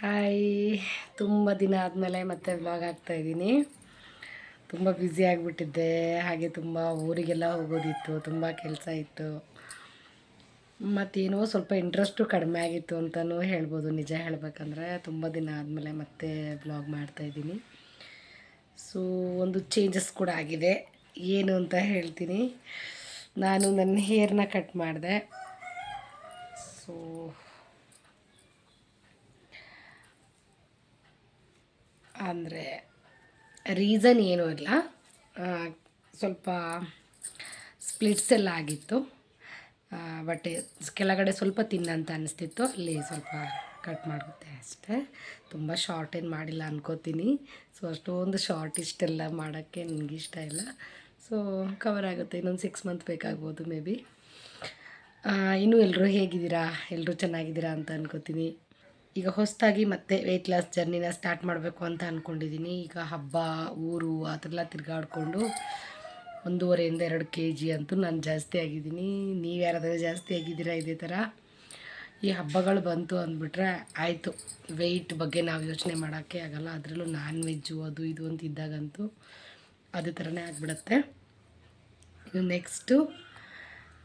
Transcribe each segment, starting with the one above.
Hi ತುಂಬ ದಿನ ಆದಮೇಲೆ ಮತ್ತೆ ವ್ಲಾಗ್ ಇದ್ದೀನಿ. ತುಂಬ ಬ್ಯುಸಿ ಆಗಿಬಿಟ್ಟಿದ್ದೆ. ಹಾಗೆ ತುಂಬ ಊರಿಗೆಲ್ಲ ಹೋಗೋದಿತ್ತು, ತುಂಬ ಕೆಲಸ ಇತ್ತು. ಮತ್ತೇನೋ ಸ್ವಲ್ಪ ಇಂಟ್ರೆಸ್ಟು ಕಡಿಮೆ ಆಗಿತ್ತು ಅಂತಲೂ ಹೇಳ್ಬೋದು. ನಿಜ ಹೇಳಬೇಕಂದ್ರೆ ತುಂಬ ದಿನ ಆದಮೇಲೆ ಮತ್ತೆ ವ್ಲಾಗ್ ಮಾಡ್ತಾಯಿದ್ದೀನಿ ಸೊ ಒಂದು ಚೇಂಜಸ್ ಕೂಡ ಆಗಿದೆ. ಏನು ಅಂತ ಹೇಳ್ತೀನಿ. ನಾನು ನನ್ನ ಹೇರ್ನ ಕಟ್ ಮಾಡಿದೆ. ಸೊ ಅಂದರೆ ರೀಸನ್ ಏನೂ ಇಲ್ಲ. ಸ್ವಲ್ಪ ಸ್ಪ್ಲಿಟ್ಸ್ ಎಲ್ಲ ಆಗಿತ್ತು. ಬಟ್ ಕೆಳಗಡೆ ಸ್ವಲ್ಪ ತಿನ್ನಂತ ಅನಿಸ್ತಿತ್ತು. ಅಲ್ಲಿ ಸ್ವಲ್ಪ ಕಟ್ ಮಾಡುತ್ತೆ ಅಷ್ಟೇ. ತುಂಬ ಶಾರ್ಟ್ ಏನು ಮಾಡಿಲ್ಲ ಅನ್ಕೋತೀನಿ. ಸೊ ಅಷ್ಟೊಂದು ಶಾರ್ಟ್ ಇಷ್ಟೆಲ್ಲ ಮಾಡೋಕ್ಕೆ ಇಷ್ಟ ಇಲ್ಲ. ಸೊ ಕವರ್ ಆಗುತ್ತೆ. ಇನ್ನೊಂದು ಸಿಕ್ಸ್ ಮಂತ್ ಬೇಕಾಗ್ಬೋದು ಮೇ ಬಿ ಇನ್ನೂ ಎಲ್ಲರೂ ಹೇಗಿದ್ದೀರಾ? ಎಲ್ಲರೂ ಚೆನ್ನಾಗಿದ್ದೀರಾ ಅಂತ ಅನ್ಕೋತೀನಿ. ಈಗ ಹೊಸದಾಗಿ ಮತ್ತೆ ವೆಯ್ಟ್ ಲಾಸ್ ಜರ್ನಿನ ಸ್ಟಾರ್ಟ್ ಮಾಡಬೇಕು ಅಂತ ಅಂದ್ಕೊಂಡಿದ್ದೀನಿ ಈಗ ಹಬ್ಬ, ಊರು, ಆ ಥರ ಎಲ್ಲ ತಿರುಗಾಡ್ಕೊಂಡು ಒಂದೂವರೆಯಿಂದ ಎರಡು ಕೆ ಜಿ ಅಂತೂ ನಾನು ಜಾಸ್ತಿ ಆಗಿದ್ದೀನಿ. ನೀವು ಯಾರಾದರೂ ಜಾಸ್ತಿ ಆಗಿದ್ದೀರಾ ಇದೇ ಥರ ಈ ಹಬ್ಬಗಳು ಬಂತು ಅಂದ್ಬಿಟ್ರೆ ಆಯಿತು. ವೆಯ್ಟ್ ಬಗ್ಗೆ ನಾವು ಯೋಚನೆ ಮಾಡೋಕ್ಕೆ ಆಗಲ್ಲ. ಅದರಲ್ಲೂ ನಾನ್ ವೆಜ್ಜು ಅದು ಇದು ಅಂತ ಇದ್ದಾಗಂತೂ ಅದೇ ಥರನೇ ಆಗಿಬಿಡುತ್ತೆ. ನೆಕ್ಸ್ಟು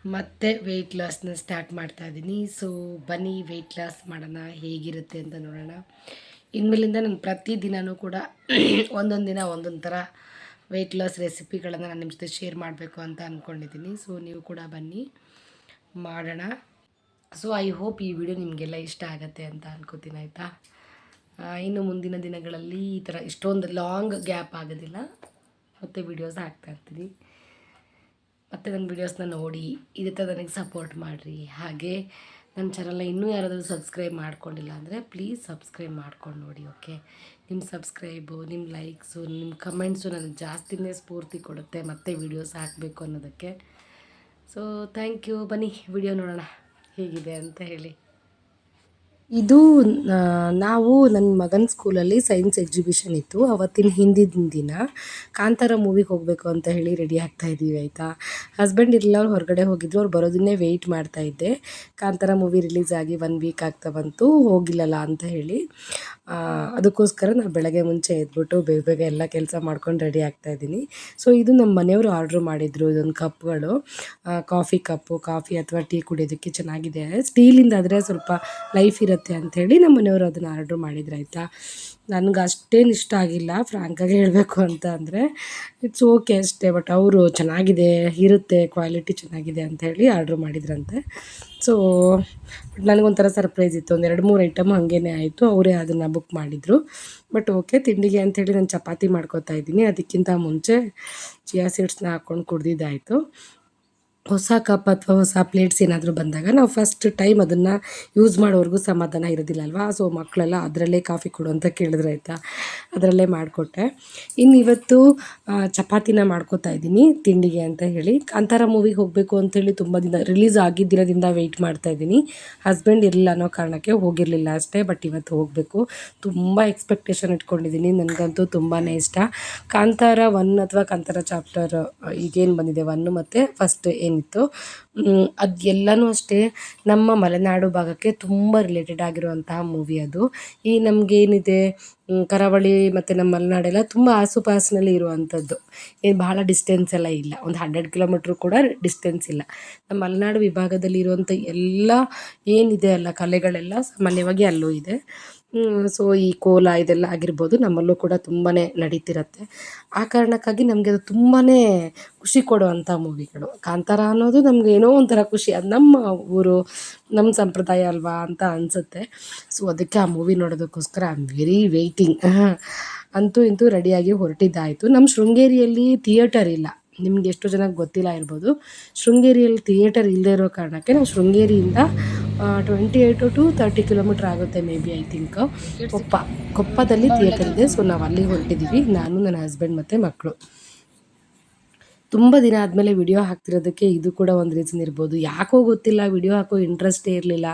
ಮತ್ತೆ ವೆಯ್ಟ್ ಲಾಸ್ನ ಸ್ಟಾರ್ಟ್ ಮಾಡ್ತಾ ಇದ್ದೀನಿ ಸೊ ಬನ್ನಿ ವೆಯ್ಟ್ ಲಾಸ್ ಮಾಡೋಣ, ಹೇಗಿರುತ್ತೆ ಅಂತ ನೋಡೋಣ. ಇನ್ಮೇಲಿಂದ ನಾನು ಪ್ರತಿದಿನವೂ ಕೂಡ ಒಂದೊಂದು ದಿನ ಒಂದೊಂದು ಥರ ವೆಯ್ಟ್ ಲಾಸ್ ರೆಸಿಪಿಗಳನ್ನು ನಾನು ನಿಮ್ಮ ಜೊತೆ ಶೇರ್ ಮಾಡಬೇಕು ಅಂತ ಅಂದ್ಕೊಂಡಿದ್ದೀನಿ ಸೊ ನೀವು ಕೂಡ ಬನ್ನಿ, ಮಾಡೋಣ. ಸೊ ಐ ಹೋಪ್ ಈ ವಿಡಿಯೋ ನಿಮಗೆಲ್ಲ ಇಷ್ಟ ಆಗುತ್ತೆ ಅಂತ ಅನ್ಕೋತೀನಿ, ಆಯಿತಾ? ಇನ್ನು ಮುಂದಿನ ದಿನಗಳಲ್ಲಿ ಈ ಥರ ಇಷ್ಟೊಂದು ಲಾಂಗ್ ಗ್ಯಾಪ್ ಆಗೋದಿಲ್ಲ. ಮತ್ತು ವಿಡಿಯೋಸ್ ಹಾಕ್ತಾ ಇರ್ತೀನಿ. ಮತ್ತು ನನ್ನ ವೀಡಿಯೋಸ್ನ ನೋಡಿ, ಇದೇ ಥರ ನನಗೆ ಸಪೋರ್ಟ್ ಮಾಡಿರಿ. ಹಾಗೆ ನನ್ನ ಚಾನಲ್ನ ಇನ್ನೂ ಯಾರಾದರೂ ಸಬ್ಸ್ಕ್ರೈಬ್ ಮಾಡ್ಕೊಂಡಿಲ್ಲ ಅಂದರೆ ಪ್ಲೀಸ್ ಸಬ್ಸ್ಕ್ರೈಬ್ ಮಾಡ್ಕೊಂಡು ನೋಡಿ ಓಕೆ ನಿಮ್ಮ ಸಬ್ಸ್ಕ್ರೈಬು ನಿಮ್ಮ ಲೈಕ್ಸು ನಿಮ್ಮ ಕಮೆಂಟ್ಸು ನನಗೆ ಜಾಸ್ತಿನೇ ಸ್ಫೂರ್ತಿ ಕೊಡುತ್ತೆ ಮತ್ತೆ ವೀಡಿಯೋಸ್ ಹಾಕಬೇಕು ಅನ್ನೋದಕ್ಕೆ. ಸೊ ಥ್ಯಾಂಕ್ ಯು ಬನ್ನಿ ವಿಡಿಯೋ ನೋಡೋಣ. ಹೇಗಿದೆ ಅಂತ ಹೇಳಿ. ಇದು ನಾವು ನನ್ನ ಮಗನ ಸ್ಕೂಲಲ್ಲಿ ಸೈನ್ಸ್ ಎಕ್ಸಿಬಿಷನ್ ಇತ್ತು. ಅವತ್ತಿನ ಹಿಂದಿನ ದಿನ ಕಾಂತಾರ ಮೂವಿಗೆ ಹೋಗಬೇಕು ಅಂತ ಹೇಳಿ ರೆಡಿ ಆಗ್ತಾ ಇದ್ದೀವಿ ಆಯಿತಾ? ಹಸ್ಬೆಂಡ್ ಇರಲಿಲ್ಲ, ಅವ್ರು ಹೊರಗಡೆ ಹೋಗಿದ್ರು, ಅವ್ರು ಬರೋದನ್ನೇ ವೆಯ್ಟ್ ಮಾಡ್ತಾ ಇದ್ದೆ. ಕಾಂತಾರ ಮೂವಿ ರಿಲೀಸ್ ಆಗಿ ಒನ್ ವೀಕ್ ಆಗ್ತಾ ಬಂತು, ಹೋಗಿಲ್ಲಲ್ಲ ಅಂತ ಹೇಳಿ. ಅದಕ್ಕೋಸ್ಕರ ನಾನು ಬೆಳಗ್ಗೆ ಮುಂಚೆ ಎದ್ಬಿಟ್ಟು ಬೇಗ ಬೇಗ ಎಲ್ಲ ಕೆಲಸ ಮಾಡ್ಕೊಂಡು ರೆಡಿ ಆಗ್ತಾ ಇದ್ದೀನಿ. ಸೊ ಇದು ನಮ್ಮ ಮನೆಯವರು ಆರ್ಡ್ರ್ ಮಾಡಿದ್ರು, ಇದೊಂದು ಕಪ್ಗಳು ಕಾಫಿ ಕಪ್ಪು ಕಾಫಿ ಅಥವಾ ಟೀ ಕುಡಿಯೋದಕ್ಕೆ ಚೆನ್ನಾಗಿದೆ. ಸ್ಟೀಲಿಂದ ಆದರೆ ಸ್ವಲ್ಪ ಲೈಫ್ ಇರುತ್ತೆ. ಅಂಥೇಳಿ ನಮ್ಮ ಮನೆಯವರು ಅದನ್ನು ಆರ್ಡ್ರ್ ಮಾಡಿದ್ರು, ಆಯಿತಾ? ನನಗೆ ಅಷ್ಟೇನು ಇಷ್ಟ ಆಗಿಲ್ಲ ಫ್ರಾಂಕಾಗಿ ಹೇಳಬೇಕು ಅಂತ ಅಂದರೆ ಇಟ್ಸ್ ಓಕೆ ಅಷ್ಟೇ ಬಟ್ ಅವರು ಚೆನ್ನಾಗಿದೆ, ಇರುತ್ತೆ ಕ್ವಾಲಿಟಿ ಚೆನ್ನಾಗಿದೆ ಅಂಥೇಳಿ ಆರ್ಡ್ರ್ ಮಾಡಿದ್ರಂತೆ. ಸೊ ಬಟ್ ನನಗೊಂಥರ ಸರ್ಪ್ರೈಸ್ ಇತ್ತು, ಒಂದು ಎರಡು ಮೂರು ಐಟಮ್ ಹಾಗೇ ಆಯಿತು, ಅವರೇ ಅದನ್ನು ಬುಕ್ ಮಾಡಿದರು. ಬಟ್ ಓಕೆ ತಿಂಡಿಗೆ ಅಂಥೇಳಿ ನಾನು ಚಪಾತಿ ಮಾಡ್ಕೋತಾ ಇದ್ದೀನಿ, ಅದಕ್ಕಿಂತ ಮುಂಚೆ ಚಿಯಾ ಸೀಡ್ಸ್ನ ಹಾಕ್ಕೊಂಡು ಕುಡ್ದಿದ್ದಾಯಿತು. ಹೊಸ ಕಪ್ ಅಥವಾ ಹೊಸ ಪ್ಲೇಟ್ಸ್ ಏನಾದರೂ ಬಂದಾಗ ನಾವು ಫಸ್ಟ್ ಟೈಮ್ ಅದನ್ನು ಯೂಸ್ ಮಾಡೋವರೆಗೂ ಸಮಾಧಾನ ಇರೋದಿಲ್ಲ ಅಲ್ವಾ ಸೊ ಮಕ್ಕಳೆಲ್ಲ ಅದರಲ್ಲೇ ಕಾಫಿ ಕೊಡು ಅಂತ ಕೇಳಿದ್ರೆ ಆಯಿತಾ? ಅದರಲ್ಲೇ ಮಾಡಿಕೊಟ್ಟೆ. ಇನ್ನು ಇವತ್ತು ಚಪಾತಿನ ಮಾಡ್ಕೋತಾ ಇದ್ದೀನಿ, ತಿಂಡಿಗೆ ಅಂತ ಹೇಳಿ. ಕಾಂತಾರ ಮೂವಿಗೆ ಹೋಗಬೇಕು ಅಂತೇಳಿ ತುಂಬ ದಿನ ರಿಲೀಸ್ ಆಗಿದ್ದ ದಿನದಿಂದ ವೆಯ್ಟ್ ಮಾಡ್ತಾ ಇದ್ದೀನಿ. ಹಸ್ಬೆಂಡ್ ಇರಲಿಲ್ಲ ಅನ್ನೋ ಕಾರಣಕ್ಕೆ ಹೋಗಿರಲಿಲ್ಲ ಅಷ್ಟೇ ಬಟ್ ಇವತ್ತು ಹೋಗಬೇಕು. ತುಂಬ ಎಕ್ಸ್ಪೆಕ್ಟೇಷನ್ ಇಟ್ಕೊಂಡಿದ್ದೀನಿ. ನನಗಂತೂ ತುಂಬಾ ಇಷ್ಟ. ಕಾಂತಾರ ಒನ್ ಅಥವಾ ಕಾಂತಾರ ಚಾಪ್ಟರ್ ಈಗೇನು ಬಂದಿದೆ ಒನ್ ಮತ್ತು ಫಸ್ಟ್ ಏನಿತ್ತು? ಅದು ಎಲ್ಲನೂ ಅಷ್ಟೇ ನಮ್ಮ ಮಲೆನಾಡು ಭಾಗಕ್ಕೆ ತುಂಬ ರಿಲೇಟೆಡ್ ಆಗಿರುವಂತಹ ಮೂವಿ ಅದು. ಈ ನಮಗೇನಿದೆ ಕರಾವಳಿ ಮತ್ತು ನಮ್ಮ ಮಲೆನಾಡೆಲ್ಲ ತುಂಬ ಆಸುಪಾಸಿನಲ್ಲಿ ಇರುವಂಥದ್ದು ಏನು ಬಹಳ ಡಿಸ್ಟೆನ್ಸ್ ಎಲ್ಲ ಇಲ್ಲ. ಒಂದು ಹಂಡ್ರೆಡ್ ಕಿಲೋಮೀಟ್ರ್ ಕೂಡ ಡಿಸ್ಟೆನ್ಸ್ ಇಲ್ಲ. ನಮ್ಮ ಮಲೆನಾಡು ವಿಭಾಗದಲ್ಲಿ ಇರುವಂಥ ಎಲ್ಲ ಏನಿದೆ ಅಲ್ಲ ಕಲೆಗಳೆಲ್ಲ ಸಾಮಾನ್ಯವಾಗಿ ಅಲ್ಲೂ ಇದೆ. ಸೊ ಈ ಕೋಲ ಇದೆಲ್ಲ ಆಗಿರ್ಬೋದು ನಮ್ಮಲ್ಲೂ ಕೂಡ ತುಂಬಾ ನಡೀತಿರತ್ತೆ. ಆ ಕಾರಣಕ್ಕಾಗಿ ನಮಗೆ ಅದು ತುಂಬಾ ಖುಷಿ ಕೊಡುವಂಥ ಮೂವಿಗಳು ಕಾಂತಾರ ಅನ್ನೋದು ನಮ್ಗೆ ಏನೋ ಒಂಥರ ಖುಷಿ. ಅದು ನಮ್ಮ ಊರು ನಮ್ಮ ಸಂಪ್ರದಾಯ ಅಲ್ವಾ ಅಂತ ಅನಿಸುತ್ತೆ. ಸೊ ಅದಕ್ಕೆ ಆ ಮೂವಿ ನೋಡೋದಕ್ಕೋಸ್ಕರ ಐ ಆಮ್ ವೆರಿ ವೆಯ್ಟಿಂಗ್ ಅಂತೂ ಇಂತೂ ರೆಡಿಯಾಗಿ ಹೊರಟಿದ್ದಾಯಿತು. ನಮ್ಮ ಶೃಂಗೇರಿಯಲ್ಲಿ ಥಿಯೇಟರ್ ಇಲ್ಲ. ನಿಮ್ಗೆ ಎಷ್ಟು ಜನಕ್ಕೆ ಗೊತ್ತಿಲ್ಲ ಇರ್ಬೋದು. ಶೃಂಗೇರಿಯಲ್ಲಿ ಥಿಯೇಟರ್ ಇಲ್ಲದೆ ಇರೋ ಕಾರಣಕ್ಕೆ ನಾವು ಶೃಂಗೇರಿಯಿಂದ twenty eight to thirty kilometre ಆಗುತ್ತೆ maybe I think Koppa. ಕೊಪ್ಪದಲ್ಲಿ ಥಿಯೇಟರ್ ಇದೆ ಸೊ ನಾವು ಅಲ್ಲಿಗೆ ಹೊರಟಿದ್ದೀವಿ ನಾನು, ನನ್ನ ಹಸ್ಬೆಂಡ್ ಮತ್ತು ಮಕ್ಕಳು ತುಂಬ ದಿನ ಆದಮೇಲೆ ವಿಡಿಯೋ ಹಾಕ್ತಿರೋದಕ್ಕೆ ಇದು ಕೂಡ ಒಂದು ರೀಸನ್ ಇರ್ಬೋದು. ಯಾಕೋ ಗೊತ್ತಿಲ್ಲ ವಿಡಿಯೋ ಹಾಕೋ ಇಂಟ್ರೆಸ್ಟೇ ಇರಲಿಲ್ಲ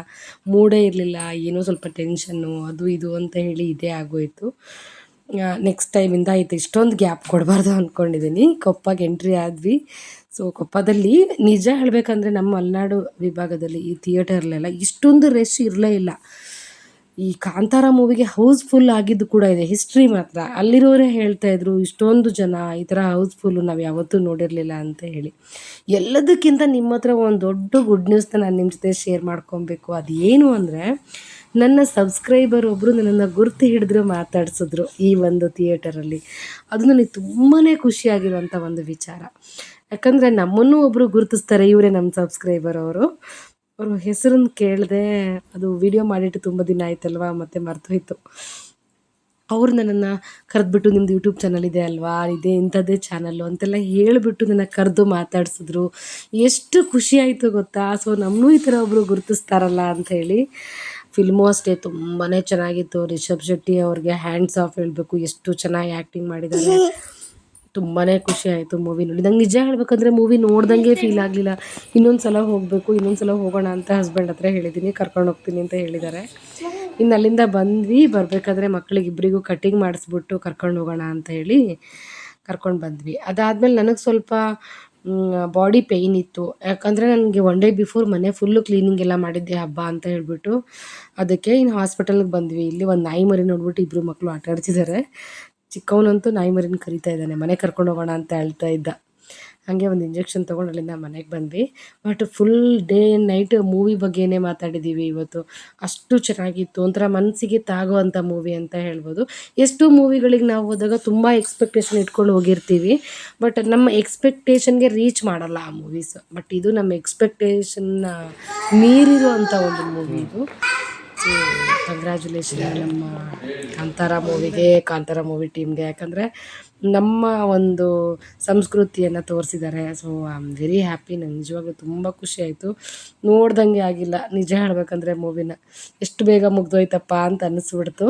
ಮೂಡೇ ಇರಲಿಲ್ಲ, ಏನೋ ಸ್ವಲ್ಪ ಟೆನ್ಷನ್ನು ಅದು ಇದು ಅಂತ ಹೇಳಿ ಇದೇ ಆಗೋಯಿತು. ನೆಕ್ಸ್ಟ್ ಟೈಮಿಂದ ಇದು ಇಷ್ಟೊಂದು ಗ್ಯಾಪ್ ಕೊಡಬಾರ್ದು ಅಂದ್ಕೊಂಡಿದ್ದೀನಿ ಕೊಪ್ಪಗೆ ಎಂಟ್ರಿ ಆದ್ವಿ. ಸೊ ಕೊಪ್ಪದಲ್ಲಿ ನಿಜ ಹೇಳಬೇಕಂದ್ರೆ ನಮ್ಮ ಮಲೆನಾಡು ವಿಭಾಗದಲ್ಲಿ ಈ ಥಿಯೇಟರ್ಲೆಲ್ಲ ಇಷ್ಟೊಂದು ರಶ್ ಇರಲೇ ಇಲ್ಲ. ಈ ಕಾಂತಾರ ಮೂವಿಗೆ ಹೌಸ್ಫುಲ್ ಆಗಿದ್ದು ಕೂಡ ಇದೆ. ಹಿಸ್ಟ್ರಿ ಮಾತ್ರ. ಅಲ್ಲಿರೋರೇ ಹೇಳ್ತಾ ಇದ್ರು, ಇಷ್ಟೊಂದು ಜನ ಈ ಥರ ಹೌಸ್ಫುಲ್ಲು ನಾವು ಯಾವತ್ತೂ ನೋಡಿರಲಿಲ್ಲ ಅಂತ ಹೇಳಿ. ಎಲ್ಲದಕ್ಕಿಂತ ನಿಮ್ಮ ಹತ್ರ ಒಂದು ದೊಡ್ಡ ಗುಡ್ ನ್ಯೂಸ್ನ ನಾನು ನಿಮ್ಮ ಜೊತೆ ಶೇರ್ ಮಾಡ್ಕೊಬೇಕು. ಅದು ಏನು ಅಂದರೆ ನನ್ನ ಸಬ್ಸ್ಕ್ರೈಬರ್ ಒಬ್ಬರು ನನ್ನನ್ನು ಗುರ್ತು ಹಿಡಿದ್ರು ಮಾತಾಡಿಸಿದ್ರು ಈ ಒಂದು ಥಿಯೇಟರಲ್ಲಿ. ಅದು ನನಗೆ ತುಂಬಾ ಖುಷಿಯಾಗಿರುವಂಥ ಒಂದು ವಿಚಾರ. ಯಾಕಂದರೆ ನಮ್ಮನ್ನು ಒಬ್ಬರು ಗುರುತಿಸ್ತಾರೆ, ಇವರೇ ನಮ್ಮ ಸಬ್ಸ್ಕ್ರೈಬರ್ ಅವರು. ಅವರು ಹೆಸರನ್ನು ಕೇಳಿದೆ ಅದು ವಿಡಿಯೋ ಮಾಡಿಟ್ಟು ತುಂಬ ದಿನ ಆಯ್ತಲ್ವಾ, ಮತ್ತೆ ಮರ್ತೋಯ್ತು. ಅವ್ರು ನನ್ನನ್ನು ಕರೆದ್ಬಿಟ್ಟು ನಿಮ್ಮದು ಯೂಟ್ಯೂಬ್ ಚಾನಲ್ ಇದೆ ಅಲ್ವಾ, ಇದೆ ಇಂಥದ್ದೇ ಚಾನಲ್ಲು ಅಂತೆಲ್ಲ ಹೇಳಿಬಿಟ್ಟು ನನ್ನ ಕರೆದು ಮಾತಾಡಿಸಿದ್ರು. ಎಷ್ಟು ಖುಷಿ ಆಯಿತು ಗೊತ್ತಾ? ಸೊ ನಮ್ಮನ್ನೂ ಈ ಥರ ಒಬ್ಬರು ಗುರುತಿಸ್ತಾರಲ್ಲ ಅಂಥೇಳಿ ಫಿಲ್ಮು ಅಷ್ಟೇ ತುಂಬಾ ಚೆನ್ನಾಗಿತ್ತು. ರಿಷಬ್ ಶೆಟ್ಟಿ ಅವ್ರಿಗೆ ಹ್ಯಾಂಡ್ಸ್ ಆಫ್ ಹೇಳಬೇಕು ಎಷ್ಟು ಚೆನ್ನಾಗಿ ಆ್ಯಕ್ಟಿಂಗ್ ಮಾಡಿದ್ದಾರೆ ತುಂಬಾ ಖುಷಿ ಆಯಿತು ಮೂವಿ ನೋಡಿ. ನಂಗೆ ನಿಜ ಹೇಳ್ಬೇಕಂದ್ರೆ ಮೂವಿ ನೋಡ್ದಂಗೆ ಫೀಲ್ ಆಗಲಿಲ್ಲ. ಇನ್ನೊಂದು ಸಲ ಹೋಗಬೇಕು ಇನ್ನೊಂದು ಸಲ ಹೋಗೋಣ ಅಂತ ಹಸ್ಬೆಂಡ್ ಹತ್ರ ಹೇಳಿದ್ದೀನಿ ಕರ್ಕೊಂಡು ಹೋಗ್ತೀನಿ ಅಂತ ಹೇಳಿದ್ದಾರೆ ಇನ್ನು ಅಲ್ಲಿಂದ ಬಂದ್ವಿ ಬರಬೇಕಾದ್ರೆ ಮಕ್ಕಳಿಗೆ ಇಬ್ಬರಿಗೂ ಕಟ್ಟಿಂಗ್ ಮಾಡಿಸ್ಬಿಟ್ಟು ಕರ್ಕೊಂಡು ಹೋಗೋಣ ಅಂತ ಹೇಳಿ ಕರ್ಕೊಂಡು ಬಂದ್ವಿ. ಅದಾದಮೇಲೆ ನನಗೆ ಸ್ವಲ್ಪ ಬಾಡಿ ಪೇಯ್ನ್ ಇತ್ತು. ಯಾಕಂದರೆ ನನಗೆ ಒನ್ ಡೇ ಬಿಫೋರ್ ಮನೆ ಫುಲ್ಲು ಕ್ಲೀನಿಂಗ್ ಎಲ್ಲ ಮಾಡಿದ್ದೆ ಹಬ್ಬ ಅಂತ ಹೇಳಿಬಿಟ್ಟು. ಅದಕ್ಕೆ ಇನ್ನು ಹಾಸ್ಪಿಟಲ್ಗೆ ಬಂದ್ವಿ. ಇಲ್ಲಿ ಒಂದು ನಾಯಿ ಮರಿ ನೋಡ್ಬಿಟ್ಟು ಇಬ್ಬರು ಮಕ್ಕಳು ಆಟ ಆಡ್ತಿದ್ದಾರೆ ಚಿಕ್ಕವನಂತೂ ನಾಯಿ ಮರಿನ ಕರಿತಾ ಇದ್ದಾನೆ. ಮನೆ ಕರ್ಕೊಂಡು ಹೋಗೋಣ ಅಂತ ಹೇಳ್ತಾ ಇದ್ದ. ಹಾಗೆ ಒಂದು ಇಂಜೆಕ್ಷನ್ ತೊಗೊಂಡು ಅಲ್ಲಿಂದ ಮನೆಗೆ ಬಂದ್ವಿ. But full day night movie ಬಗ್ಗೆನೇ ಮಾತಾಡಿದ್ದೀವಿ ಇವತ್ತು. ಅಷ್ಟು ಚೆನ್ನಾಗಿತ್ತು. ಒಂಥರ ಮನಸ್ಸಿಗೆ ತಾಗುವಂಥ ಮೂವಿ ಅಂತ ಹೇಳ್ಬೋದು. ಎಷ್ಟು ಮೂವಿಗಳಿಗೆ ನಾವು ಹೋದಾಗ ತುಂಬ ಎಕ್ಸ್ಪೆಕ್ಟೇಷನ್ ಇಟ್ಕೊಂಡು ಹೋಗಿರ್ತೀವಿ. ಬಟ್ ನಮ್ಮ ಎಕ್ಸ್ಪೆಕ್ಟೇಷನ್ಗೆ ರೀಚ್ ಮಾಡಲ್ಲ ಆ ಮೂವೀಸ್ ಬಟ್ ಇದು ನಮ್ಮ ಎಕ್ಸ್ಪೆಕ್ಟೇಷನ್ನ ಮೀರಿರುವಂಥ ಒಂದು ಮೂವಿ ಇದು. ಕಂಗ್ರ್ಯಾಚುಲೇಷನ್ ನಮ್ಮ ಕಾಂತಾರ ಮೂವಿಗೆ ಕಾಂತಾರ ಮೂವಿ ಟೀಮ್ಗೆ ಯಾಕಂದರೆ ನಮ್ಮ ಒಂದು ಸಂಸ್ಕೃತಿಯನ್ನು ತೋರಿಸಿದ್ದಾರೆ. So I am very happy ನಂಗೆ ನಿಜವಾಗ್ಲೂ ತುಂಬ ಖುಷಿ ಆಯಿತು. ನೋಡ್ದಂಗೆ ಆಗಿಲ್ಲ. ನಿಜ ಹೇಳ್ಬೇಕಂದ್ರೆ ಮೂವಿನ ಎಷ್ಟು ಬೇಗ ಮುಗ್ದೋಯ್ತಪ್ಪ ಅಂತ ಅನ್ನಿಸ್ಬಿಡ್ತು.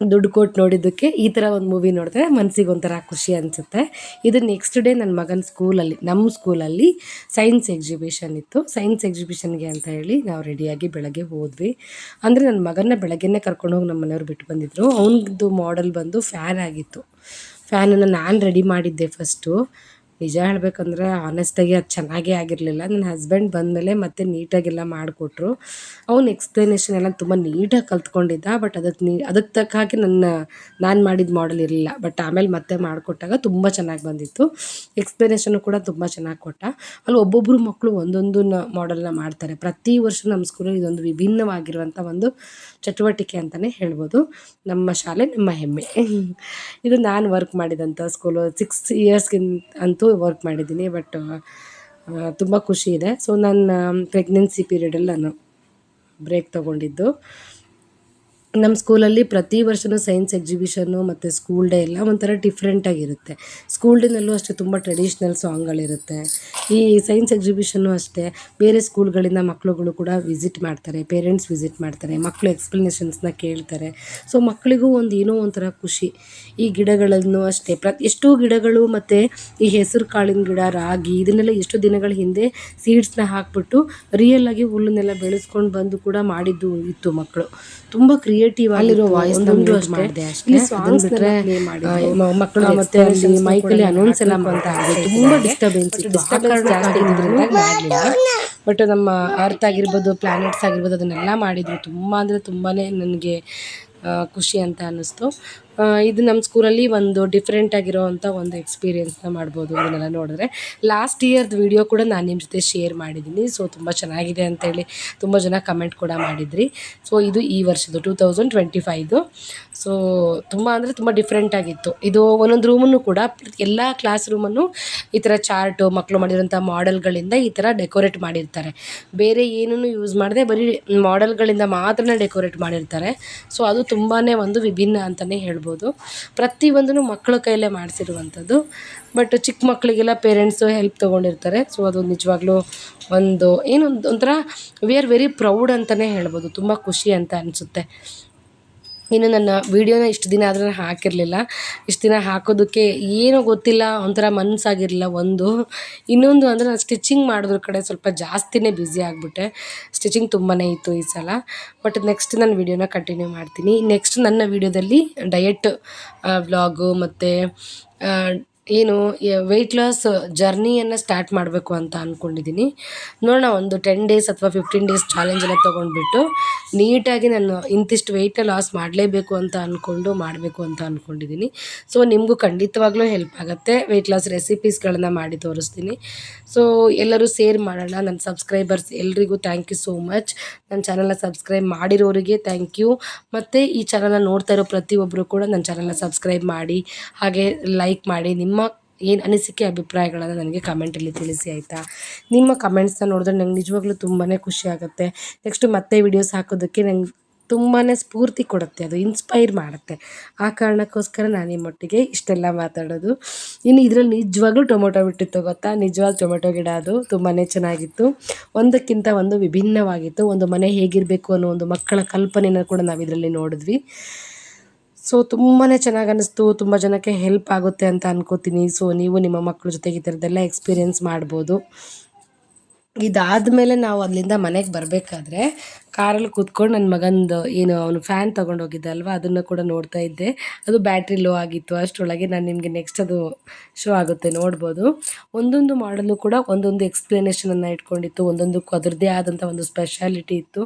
ದುಡ್ಡು ಕೊಟ್ಟು ನೋಡಿದ್ದಕ್ಕೆ ಈ ಥರ ಒಂದು ಮೂವಿ ನೋಡಿದ್ರೆ ಮನಸ್ಸಿಗೆ ಒಂಥರ ಖುಷಿ ಅನಿಸುತ್ತೆ. ಇದು ನೆಕ್ಸ್ಟ್ ಡೇ ನನ್ನ ಮಗನ ಸ್ಕೂಲಲ್ಲಿ ನಮ್ಮ ಸ್ಕೂಲಲ್ಲಿ ಸೈನ್ಸ್ ಎಕ್ಸಿಬಿಷನ್ ಇತ್ತು. ಸೈನ್ಸ್ ಎಕ್ಸಿಬಿಷನ್ಗೆ ಅಂತ ಹೇಳಿ ನಾವು ರೆಡಿಯಾಗಿ ಬೆಳಗ್ಗೆ ಹೋದ್ವಿ. ಅಂದರೆ ನನ್ನ ಮಗನ ಬೆಳಗ್ಗೆನೇ ಕರ್ಕೊಂಡೋಗಿ ನಮ್ಮ ಮನೆಯವ್ರು ಬಿಟ್ಟು ಬಂದಿದ್ದರು ಅವನದು ಮಾಡೆಲ್ ಬಂದು ಫ್ಯಾನ್ ಆಗಿತ್ತು. ಫ್ಯಾನನ್ನು ನಾನು ರೆಡಿ ಮಾಡಿದ್ದೆ ಫಸ್ಟು ನಿಜ ಹೇಳಬೇಕಂದ್ರೆ ಆನೆಸ್ಟಾಗಿ ಅದು ಚೆನ್ನಾಗೇ ಆಗಿರಲಿಲ್ಲ. ನನ್ನ ಹಸ್ಬೆಂಡ್ ಬಂದಮೇಲೆ ಮತ್ತೆ ನೀಟಾಗೆಲ್ಲ ಮಾಡಿಕೊಟ್ರು. ಅವ್ನು ಎಕ್ಸ್ಪ್ಲನೇಷನ್ ಎಲ್ಲ ತುಂಬ ನೀಟಾಗಿ ಕಲ್ತ್ಕೊಂಡಿದ್ದ ಬಟ್ ಅದಕ್ಕೆ ನೀ ಅದಕ್ಕೆ ತಕ್ಕ ಹಾಗೆ ನನ್ನ, ನಾನು ಮಾಡಿದ ಮಾಡೆಲ್ ಇರಲಿಲ್ಲ. ಬಟ್ ಆಮೇಲೆ ಮತ್ತೆ ಮಾಡಿಕೊಟ್ಟಾಗ ತುಂಬ ಚೆನ್ನಾಗಿ ಬಂದಿತ್ತು. ಎಕ್ಸ್ಪ್ಲನೇಷನು ಕೂಡ ತುಂಬ ಚೆನ್ನಾಗಿ ಕೊಟ್ಟ. ಅಲ್ಲಿ ಒಬ್ಬೊಬ್ಬರು ಮಕ್ಕಳು ಒಂದೊಂದು ಮಾಡೆಲ್ನ ಮಾಡ್ತಾರೆ. ಪ್ರತಿ ವರ್ಷ ನಮ್ಮ ಸ್ಕೂಲಲ್ಲಿ ಇದೊಂದು ವಿಭಿನ್ನವಾಗಿರುವಂಥ ಒಂದು ಚಟುವಟಿಕೆ ಅಂತಲೇ ಹೇಳ್ಬೋದು. ನಮ್ಮ ಶಾಲೆ, ನಮ್ಮ ಹೆಮ್ಮೆ. ಇದು ನಾನು ವರ್ಕ್ ಮಾಡಿದಂಥ ಸ್ಕೂಲು ಸಿಕ್ಸ್ ಇಯರ್ಸ್ಗಿಂತ ಅಂತೂ ವರ್ಕ್ ಮಾಡಿದ್ದೀನಿ ಬಟ್ ತುಂಬ ಖುಷಿ ಇದೆ. ಸೊ ನನ್ನ ಪ್ರೆಗ್ನೆನ್ಸಿ ಪೀರಿಯಡಲ್ಲಿ ನಾನು ಬ್ರೇಕ್ ತೊಗೊಂಡಿದ್ದು. ನಮ್ಮ ಸ್ಕೂಲಲ್ಲಿ ಪ್ರತಿ ವರ್ಷವೂ ಸೈನ್ಸ್ ಎಕ್ಸಿಬಿಷನ್ನು ಮತ್ತು ಸ್ಕೂಲ್ ಡೇ ಎಲ್ಲ ಒಂಥರ ಡಿಫ್ರೆಂಟಾಗಿರುತ್ತೆ ಸ್ಕೂಲ್ ಡೇನಲ್ಲೂ ಅಷ್ಟೇ ತುಂಬ ಟ್ರೆಡಿಷ್ನಲ್ ಸಾಂಗ್ಗಳಿರುತ್ತೆ. ಈ ಸೈನ್ಸ್ ಎಕ್ಸಿಬಿಷನ್ನು ಅಷ್ಟೇ ಬೇರೆ ಸ್ಕೂಲ್ಗಳಿಂದ ಮಕ್ಕಳುಗಳು ಕೂಡ ವಿಸಿಟ್ ಮಾಡ್ತಾರೆ, ಪೇರೆಂಟ್ಸ್ ವಿಸಿಟ್ ಮಾಡ್ತಾರೆ ಮಕ್ಕಳು ಎಕ್ಸ್ಪ್ಲನೇಷನ್ಸ್ನ ಕೇಳ್ತಾರೆ. ಸೊ ಮಕ್ಕಳಿಗೂ ಒಂದು ಏನೋ ಒಂಥರ ಖುಷಿ. ಈ ಗಿಡಗಳನ್ನು ಅಷ್ಟೇ, ಪ್ರ, ಎಷ್ಟೋ ಗಿಡಗಳು ಮತ್ತು ಈ ಹೆಸರು ಕಾಳಿನ ಗಿಡ, ರಾಗಿ ಇದನ್ನೆಲ್ಲ ಎಷ್ಟು ದಿನಗಳ ಹಿಂದೆ ಸೀಡ್ಸ್ನ ಹಾಕ್ಬಿಟ್ಟು ರಿಯಲ್ ಆಗಿ ಹುಲ್ಲನ್ನೆಲ್ಲ ಬೆಳೆಸ್ಕೊಂಡು ಬಂದು ಕೂಡ ಮಾಡಿದ್ದು ಇತ್ತು ಮಕ್ಕಳು. ತುಂಬ ಕ್ರಿಯೇಟಿವ್ ಆಗಿರೋ ವಾಯ್ಸ್ ಮಾಡಿದೆ ಅಷ್ಟೇ. ಬಿಟ್ರೆ ಮಕ್ಕಳು ಮತ್ತೆ ಅಲ್ಲಿ ಮೈಕಲ್ಲಿ ಅನೌನ್ಸ್ ಎಲ್ಲ ಮಾಡ್ತಾ ತುಂಬಾ ಡಿಸ್ಟರ್ಬೆನ್ಸ್ ಇತ್ತು. ಆ ಮಾಡಲಿಲ್ಲ ಬಟ್ ನಮ್ಮ ಅರ್ತ್ ಆಗಿರ್ಬೋದು ಪ್ಲ್ಯಾನೆಟ್ಸ್ ಆಗಿರ್ಬೋದು, ಅದನ್ನೆಲ್ಲ ಮಾಡಿದರು ತುಂಬ ಅಂದರೆ ತುಂಬಾ ನನಗೆ ಖುಷಿ ಅಂತ ಅನ್ನಿಸ್ತು. ಇದು ನಮ್ಮ ಸ್ಕೂಲಲ್ಲಿ ಒಂದು ಡಿಫ್ರೆಂಟ್ ಆಗಿರೋವಂಥ ಒಂದು ಎಕ್ಸ್ಪೀರಿಯೆನ್ಸ್ನ ಮಾಡ್ಬೋದು ಇದನ್ನೆಲ್ಲ ನೋಡಿದ್ರೆ. ಲಾಸ್ಟ್ ಇಯರ್ದು ವಿಡಿಯೋ ಕೂಡ ನಾನು ನಿಮ್ಮ ಜೊತೆ ಶೇರ್ ಮಾಡಿದ್ದೀನಿ. ಸೊ ತುಂಬ ಚೆನ್ನಾಗಿದೆ ಅಂತೇಳಿ ತುಂಬ ಜನ ಕಮೆಂಟ್ ಕೂಡ ಮಾಡಿದ್ರಿ. ಸೊ ಇದು ಈ ವರ್ಷದ್ದು two thousand twenty five so ತುಂಬ ಅಂದರೆ ತುಂಬ ಡಿಫ್ರೆಂಟ್ ಆಗಿತ್ತು. ಇದು ಒಂದೊಂದು ರೂಮನ್ನು ಕೂಡ ಎಲ್ಲ ಕ್ಲಾಸ್ ರೂಮನ್ನು ಈ ಥರ ಚಾರ್ಟು ಮಕ್ಕಳು ಮಾಡಿರೋಂಥ ಮಾಡೆಲ್ಗಳಿಂದ ಈ ಥರ ಡೆಕೋರೇಟ್ ಮಾಡಿರ್ತಾರೆ. ಬೇರೆ ಏನೂ ಯೂಸ್ ಮಾಡದೆ ಬರೀ ಮಾಡೆಲ್ಗಳಿಂದ ಮಾತ್ರ ಡೆಕೋರೇಟ್ ಮಾಡಿರ್ತಾರೆ. ಸೊ ಅದು ತುಂಬಾ ಒಂದು ವಿಭಿನ್ನ ಅಂತಲೇ ಹೇಳ್ಬೋದು. ಪ್ರತಿಯೊಂದೂ ಮಕ್ಕಳ ಕೈಯಲ್ಲೇ ಮಾಡಿಸಿರುವಂಥದ್ದು. ಬಟ್ ಚಿಕ್ಕ ಮಕ್ಕಳಿಗೆಲ್ಲ ಪೇರೆಂಟ್ಸು ಹೆಲ್ಪ್ ತೊಗೊಂಡಿರ್ತಾರೆ. ಸೊ ಅದು ನಿಜವಾಗ್ಲೂ ಒಂದು ಏನೊಂದು ಒಂಥರ ವಿ ಆರ್ ವೆರಿ ಪ್ರೌಡ್ ಅಂತಲೇ ಹೇಳ್ಬೋದು. ತುಂಬ ಖುಷಿ ಅಂತ ಅನಿಸುತ್ತೆ. ಇನ್ನು ನನ್ನ ವೀಡಿಯೋನ ಇಷ್ಟು ದಿನ ಆದರೂ ಹಾಕಿರಲಿಲ್ಲ. ಇಷ್ಟು ದಿನ ಹಾಕೋದಕ್ಕೆ ಏನೂ ಗೊತ್ತಿಲ್ಲ, ಒಂಥರ ಮನಸ್ಸಾಗಿರಲಿಲ್ಲ ಒಂದು. ಇನ್ನೊಂದು ಅಂದರೆ ನಾನು ಸ್ಟಿಚಿಂಗ್ ಮಾಡೋದ್ರ ಕಡೆ ಸ್ವಲ್ಪ ಜಾಸ್ತಿನೇ ಬ್ಯುಸಿ ಆಗಿಬಿಟ್ಟೆ. ಸ್ಟಿಚಿಂಗ್ ತುಂಬಾ ಇತ್ತು ಈ ಸಲ. ಬಟ್ ನೆಕ್ಸ್ಟ್ ನಾನು ವೀಡಿಯೋನ ಕಂಟಿನ್ಯೂ ಮಾಡ್ತೀನಿ. ನೆಕ್ಸ್ಟ್ ನನ್ನ ವೀಡಿಯೋದಲ್ಲಿ ಡಯಟ್ ವ್ಲಾಗು ಮತ್ತು ಏನು ವೆಯ್ಟ್ ಲಾಸ್ ಜರ್ನಿಯನ್ನು ಸ್ಟಾರ್ಟ್ ಮಾಡಬೇಕು ಅಂತ ಅಂದ್ಕೊಂಡಿದ್ದೀನಿ ನೋಡೋಣ, ಒಂದು ಟೆನ್ ಡೇಸ್ ಅಥವಾ ಫಿಫ್ಟೀನ್ ಡೇಸ್ ಚಾಲೆಂಜೆಲ್ಲ ತೊಗೊಂಡ್ಬಿಟ್ಟು ನೀಟಾಗಿ ನಾನು ಇಂತಿಷ್ಟು ವೆಯ್ಟ್ ಲಾಸ್ ಮಾಡಲೇಬೇಕು ಅಂತ ಅಂದ್ಕೊಂಡು ಮಾಡಬೇಕು ಅಂತ ಅಂದ್ಕೊಂಡಿದ್ದೀನಿ ಸೊ ನಿಮಗೂ ಖಂಡಿತವಾಗ್ಲೂ ಹೆಲ್ಪ್ ಆಗುತ್ತೆ. ವೆಯ್ಟ್ ಲಾಸ್ ರೆಸಿಪೀಸ್ಗಳನ್ನು ಮಾಡಿ ತೋರಿಸ್ತೀನಿ. ಸೊ ಎಲ್ಲರೂ ಸೇರ್ ಮಾಡೋಣ. ನನ್ನ ಸಬ್ಸ್ಕ್ರೈಬರ್ಸ್ ಎಲ್ರಿಗೂ ಥ್ಯಾಂಕ್ ಯು ಸೋ ಮಚ್ ನನ್ನ ಚಾನಲ್ನ ಸಬ್ಸ್ಕ್ರೈಬ್ ಮಾಡಿರೋರಿಗೆ ಥ್ಯಾಂಕ್ ಯು ಮತ್ತು ಈ ಚಾನಲ್ನ ನೋಡ್ತಾ ಇರೋ ಪ್ರತಿಯೊಬ್ಬರು ಕೂಡ ನನ್ನ ಚಾನಲ್ನ ಸಬ್ಸ್ಕ್ರೈಬ್ ಮಾಡಿ, ಹಾಗೆ ಲೈಕ್ ಮಾಡಿ, ನಿಮ್ಮ ಏನು ಅನಿಸಿಕೆ, ಅಭಿಪ್ರಾಯಗಳನ್ನು ನನಗೆ ಕಮೆಂಟಲ್ಲಿ ತಿಳಿಸಿ, ಆಯಿತಾ? ನಿಮ್ಮ ಕಮೆಂಟ್ಸನ್ನ ನೋಡಿದ್ರೆ ನಂಗೆ ನಿಜವಾಗ್ಲೂ ತುಂಬಾ ಖುಷಿ ಆಗುತ್ತೆ. ನೆಕ್ಸ್ಟ್ ಮತ್ತೆ ವಿಡಿಯೋಸ್ ಹಾಕೋದಕ್ಕೆ ನಂಗೆ ತುಂಬಾ ಸ್ಫೂರ್ತಿ ಕೊಡುತ್ತೆ, ಅದು ಇನ್ಸ್ಪೈರ್ ಮಾಡುತ್ತೆ. ಆ ಕಾರಣಕ್ಕೋಸ್ಕರ ನಾನು ನಿಮ್ಮೊಟ್ಟಿಗೆ ಇಷ್ಟೆಲ್ಲ ಮಾತಾಡೋದು. ಇನ್ನು ಇದರಲ್ಲಿ ನಿಜವಾಗ್ಲೂ ಟೊಮೊಟೊ ಬಿಟ್ಟಿತ್ತು, ಗೊತ್ತಾ? ನಿಜವಾದ ಟೊಮೆಟೊ ಗಿಡ ಅದು ತುಂಬಾ ಚೆನ್ನಾಗಿತ್ತು. ಒಂದಕ್ಕಿಂತ ಒಂದು ವಿಭಿನ್ನವಾಗಿತ್ತು. ಒಂದು ಮನೆ ಹೇಗಿರಬೇಕು ಅನ್ನೋ ಒಂದು ಮಕ್ಕಳ ಕಲ್ಪನೆಯನ್ನು ಕೂಡ ನಾವು ಇದರಲ್ಲಿ ನೋಡಿದ್ವಿ. ಸೊ ತುಂಬಾ ಚೆನ್ನಾಗಿ ಅನ್ನಿಸ್ತು, ತುಂಬ ಜನಕ್ಕೆ ಹೆಲ್ಪ್ ಆಗುತ್ತೆ ಅಂತ ಅನ್ಕೋತೀನಿ. ಸೊ ನೀವು ನಿಮ್ಮ ಮಕ್ಕಳ ಜೊತೆಗೆ ಈ ಥರದ್ದೆಲ್ಲ ಎಕ್ಸ್ಪೀರಿಯೆನ್ಸ್ ಮಾಡ್ಬೋದು. ಇದಾದಮೇಲೆ ನಾವು ಅಲ್ಲಿಂದ ಮನೆಗೆ ಬರಬೇಕಾದ್ರೆ ಕಾರಲ್ಲಿ ಕೂತ್ಕೊಂಡು ನನ್ನ ಮಗಂದು ಏನು ಅವನು ಫ್ಯಾನ್ ತೊಗೊಂಡೋಗಿದ್ದೆ ಅಲ್ವಾ? ಅದನ್ನು ಕೂಡ ನೋಡ್ತಾ ಇದ್ದೆ. ಅದು ಬ್ಯಾಟ್ರಿ ಲೋ ಆಗಿತ್ತು. ಅಷ್ಟರೊಳಗೆ ನಾನು ನಿಮಗೆ ನೆಕ್ಸ್ಟ್ ಅದು ಶೋ ಆಗುತ್ತೆ, ನೋಡ್ಬೋದು. ಒಂದೊಂದು ಮಾಡಲು ಕೂಡ ಒಂದೊಂದು ಎಕ್ಸ್ಪ್ಲನೇಷನನ್ನು ಇಟ್ಕೊಂಡಿತ್ತು. ಒಂದೊಂದಕ್ಕೂ ಅದರದ್ದೇ ಆದಂಥ ಒಂದು ಸ್ಪೆಷಾಲಿಟಿ ಇತ್ತು.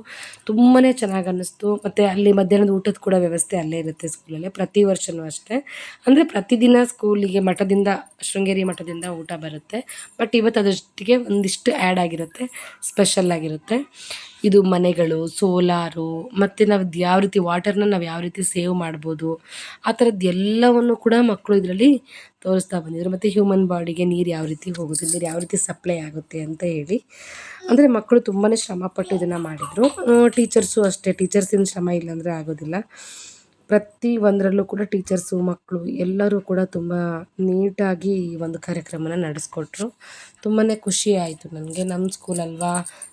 ತುಂಬಾ ಚೆನ್ನಾಗಿ ಅನ್ನಿಸ್ತು. ಮತ್ತು ಅಲ್ಲಿ ಮಧ್ಯಾಹ್ನದ ಊಟದ ಕೂಡ ವ್ಯವಸ್ಥೆ ಅಲ್ಲೇ ಇರುತ್ತೆ ಸ್ಕೂಲಲ್ಲೇ ಪ್ರತಿ ವರ್ಷವೂ ಅಷ್ಟೇ. ಅಂದರೆ ಪ್ರತಿದಿನ ಸ್ಕೂಲಿಗೆ ಮಠದಿಂದ, ಶೃಂಗೇರಿ ಮಠದಿಂದ ಊಟ ಬರುತ್ತೆ. ಬಟ್ ಇವತ್ತು ಅದಷ್ಟಿಗೆ ಒಂದಿಷ್ಟು ಆ್ಯಡ್ ಆಗಿರುತ್ತೆ. ಸ್ಪೆಷಲ್ ಆಗಿರುತ್ತೆ. ಇದು ಮನೆಗಳು, ಸೋಲಾರು, ಮತ್ತು ನಾವು ಯಾವ ರೀತಿ ವಾಟರ್ನ ನಾವು ಯಾವ ರೀತಿ ಸೇವ್ ಮಾಡ್ಬೋದು, ಆ ಥರದ್ದು ಎಲ್ಲವನ್ನು ಕೂಡ ಮಕ್ಕಳು ಇದರಲ್ಲಿ ತೋರಿಸ್ತಾ ಬಂದಿದ್ರು. ಮತ್ತು ಹ್ಯೂಮನ್ ಬಾಡಿಗೆ ನೀರು ಯಾವ ರೀತಿ ಹೋಗುತ್ತೆ, ನೀರು ಯಾವ ರೀತಿ ಸಪ್ಲೈ ಆಗುತ್ತೆ ಅಂತ ಹೇಳಿ. ಅಂದರೆ ಮಕ್ಕಳು ತುಂಬಾ ಶ್ರಮಪಟ್ಟು ಇದನ್ನು ಮಾಡಿದರು. ಟೀಚರ್ಸು ಅಷ್ಟೇ ಟೀಚರ್ಸಿನ ಶ್ರಮ ಇಲ್ಲಾಂದರೆ ಆಗೋದಿಲ್ಲ. ಪ್ರತಿ ಒಂದರಲ್ಲೂ ಕೂಡ ಟೀಚರ್ಸು, ಮಕ್ಕಳು ಎಲ್ಲರೂ ಕೂಡ ತುಂಬ ನೀಟಾಗಿ ಈ ಒಂದು ಕಾರ್ಯಕ್ರಮನ ನಡೆಸ್ಕೊಟ್ರು. ತುಂಬಾ ಖುಷಿ ಆಯಿತು ನನಗೆ ನಮ್ಮ ಸ್ಕೂಲ್ ಅಲ್ವಾ?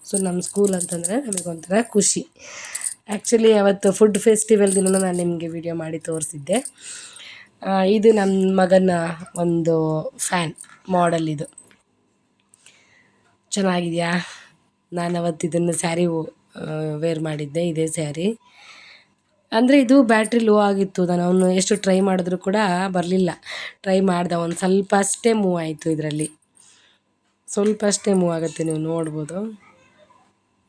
ಸೊ ನಮ್ಮ ಸ್ಕೂಲ್ ಅಂತಂದರೆ ನಮಗೊಂಥರ ಖುಷಿ. ಆ್ಯಕ್ಚುಲಿ ಅವತ್ತು ಫುಡ್ ಫೆಸ್ಟಿವಲ್ ದಿನ ನಾನು ನಿಮಗೆ ವಿಡಿಯೋ ಮಾಡಿ ತೋರಿಸಿದ್ದೆ. ಇದು ನನ್ನ ಮಗನ ಒಂದು ಫ್ಯಾನ್ ಮಾಡೆಲ್ ಇದು. ಚೆನ್ನಾಗಿದೆಯಾ? ನಾನು ಅವತ್ತು ಇದನ್ನು ಸ್ಯಾರಿ ವೇರ್ ಮಾಡಿದ್ದೆ, ಇದೇ ಸ್ಯಾರಿ ಅಂದರೆ ಇದು ಬ್ಯಾಟ್ರಿ ಲೋ ಆಗಿತ್ತು. ನಾನು ಅವನು ಎಷ್ಟು ಟ್ರೈ ಮಾಡಿದ್ರು ಕೂಡ ಬರಲಿಲ್ಲ. ಟ್ರೈ ಮಾಡ್ದೆ ಒಂದು ಸ್ವಲ್ಪ ಅಷ್ಟೇ ಮೂವ್ ಆಯಿತು ಇದರಲ್ಲಿ. ಸ್ವಲ್ಪ ಅಷ್ಟೇ ಮೂವ್ ಆಗುತ್ತೆ ನೀವು ನೋಡ್ಬೋದು.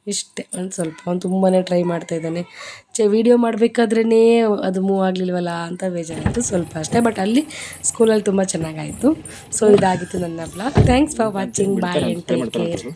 ಇಷ್ಟೇ ಒಂದು ಸ್ವಲ್ಪ. ಅವ್ನು ತುಂಬಾ ಟ್ರೈ ಮಾಡ್ತಾ ಇದ್ದಾನೆ. ಚೆ ವೀಡಿಯೋ ಮಾಡಬೇಕಾದ್ರೇ ಅದು ಮೂವ್ ಆಗಲಿಲ್ವಲ್ಲ ಅಂತ ಬೇಜಾರಾಯಿತು. ಸ್ವಲ್ಪ ಅಷ್ಟೇ ಬಟ್ ಅಲ್ಲಿ ಸ್ಕೂಲಲ್ಲಿ ತುಂಬ ಚೆನ್ನಾಗಾಯಿತು. ಸೊ ಇದಾಗಿತ್ತು ನನ್ನ blog thanks for watching bye and take care